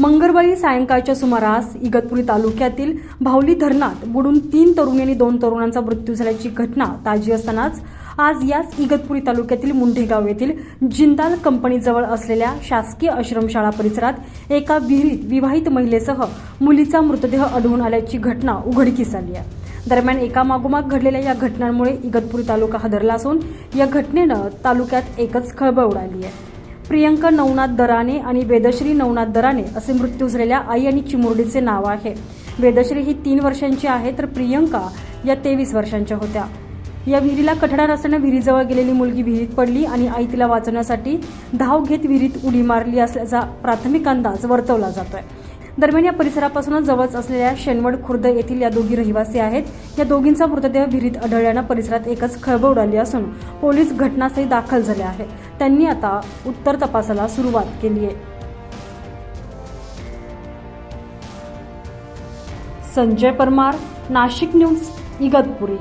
मंगळवारी सायंकाळच्या सुमारास इगतपुरी तालुक्यातील भावली धरणात बुडून तीन तरुणी आणि दोन तरुणांचा मृत्यू झाल्याची घटना ताजी असतानाच आज याच इगतपुरी तालुक्यातील मुंढेगाव येथील जिंदाल कंपनीजवळ असलेल्या शासकीय आश्रमशाळा परिसरात एका विहिरीत विवाहित महिलेसह मुलीचा मृतदेह आढळून आल्याची घटना उघडकीस आली आहे. दरम्यान एका मागोमाग घडलेल्या या घटनांमुळे इगतपुरी तालुका हादरला असून या घटनेनं तालुक्यात एकच खळबळ उडाली आहे. प्रियंका नवनाथ दराने आणि वेदश्री नवनाथ दराने असे मृत्यू झालेल्या आई आणि चिमुरडीचे नाव आहे. वेदश्री ही तीन वर्षांची आहे तर प्रियंका या तेवीस वर्षांच्या होत्या. या विहिरीला कठडा नसताना विहिरीजवळ गेलेली मुलगी विहिरीत पडली आणि आई तिला वाचवण्यासाठी धाव घेत विहिरीत उडी मारली असल्याचा प्राथमिक अंदाज वर्तवला जातोय. दरम्यान या परिसरापासूनच जवळच असलेल्या शेनवड खुर्द येथील या दोघी रहिवासी आहेत. या दोघींचा मृतदेह विहिरीत आढळल्यानं परिसरात एकच खळबळ उडाली असून पोलीस घटनास्थळी दाखल झाले आहेत त्यांनी आता उत्तर तपासाला सुरुवात केली आहे संजय परमार नाशिक न्यूज इगतपुरी.